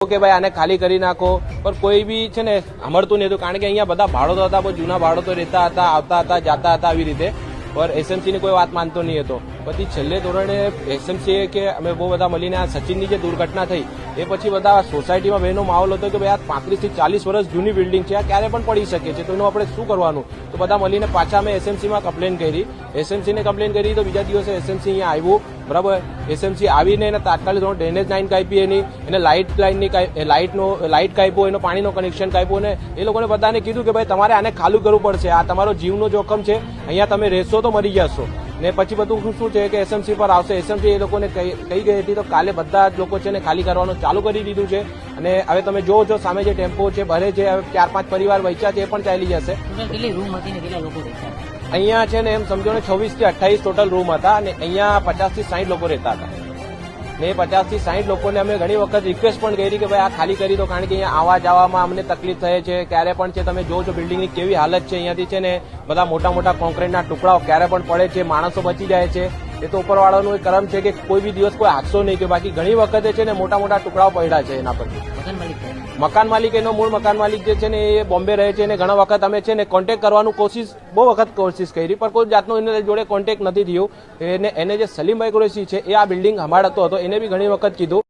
કે ભાઈ આને ખાલી કરી નાખો. પણ કોઈ બી છે ને, સાંભળતું નહીં હતું. કારણ કે અહીંયા બધા ભાડો હતા, બહુ જૂના ભાડો તો રહેતા હતા, આવતા હતા, જાતા હતા આવી રીતે. પર એસએમસીની કોઈ વાત માનતો નહીં હતો. પછી છેલ્લે ધોરણે એસએમસી કે અમે બહુ બધા મળીને આ સચિનની જે દુર્ઘટના થઈ, એ પછી બધા સોસાયટીમાં બહેનો માહોલ હતો કે ભાઈ આ પાંત્રીસથી ચાલીસ વર્ષ જૂની બિલ્ડિંગ છે, આ ક્યારે પણ પડી શકે છે, તો એનું આપણે શું કરવાનું? તો બધા મળીને પાછા અમે એસએમસીમાં કમ્પ્લેન કરી. એસએમસીને કમ્પ્લેન કરી તો બીજા દિવસે એસએમસી અહીંયા આવ્યું. બરાબર? એસએમસી આવીને એને તાત્કાલિક ધોરણ ડ્રેનેજ લાઈન કાપી એની, એને લાઇટ લાઇનની લાઇટનો, લાઇટ કાપ્યો, એનો પાણીનો કનેક્શન કાપ્યું ને એ લોકોને બધાને કીધું કે ભાઈ તમારે આને ખાલું કરવું પડશે. આ તમારો જીવનો જોખમ છે. અહીંયા તમે રહેશો તો મરી જશો. ને પછી બધું શું છે કે એસએમસી પર આવશે. એસએમસી એ લોકોને કહી કહી ગઈ હતી તો કાલે બધા જ લોકો છે ને ખાલી કરવાનું ચાલુ કરી દીધું છે. અને હવે તમે જોવો છો સામે જે ટેમ્પો છે ભરે છે હવે ચાર પાંચ પરિવાર વચ્ચા છે એ પણ ચાલી જશે. કેટલી રૂમ હતી ને કેટલા લોકો અહીંયા છે ને એમ સમજો ને છવ્વીસથી અઠ્ઠાવીસ ટોટલ રૂમ હતા અને અહીંયા પચાસથી સાઠ લોકો રહેતા હતા. ને પચાસથી સાઠ લોકોને અમે ઘણી વખત રિક્વેસ્ટ પણ કરી કે ભાઈ આ ખાલી કરી દો કારણ કે અહીંયા આવવા જવામાં અમને તકલીફ થઈ છે. ક્યારે પણ છે, તમે છો બિલ્ડિંગની કેવી હાલત છે અહીંયાથી છે ને, બધા મોટા મોટા કોન્ક્રીટના ટુકડાઓ ક્યારે પણ પડે છે, માણસો બચી જાય છે. એ તો ઉપરવાળાનું એક કરમ છે કે કોઈ બી દિવસ કોઈ હાદસો નહીં કે બાકી ઘણી વખતે છે ને મોટા મોટા ટુકડાઓ પડ્યા છે એના પરથી મકાન માલિક મકાન માલિક એનો મૂળ મકાન માલિક જે છે ને એ બોમ્બે રહે છે અને ઘણા વખત અમે છે ને કોન્ટેક્ટ કરવાનું કોશિશ બહુ વખત કોશિશ કરી પણ કોઈ જાતનો એને જોડે કોન્ટેક્ટ નથી થયો. એને એને જે સલીમભાઈ કુરેશી છે એ આ બિલ્ડિંગ હમાડતો હતો એને બી ઘણી વખત કીધું.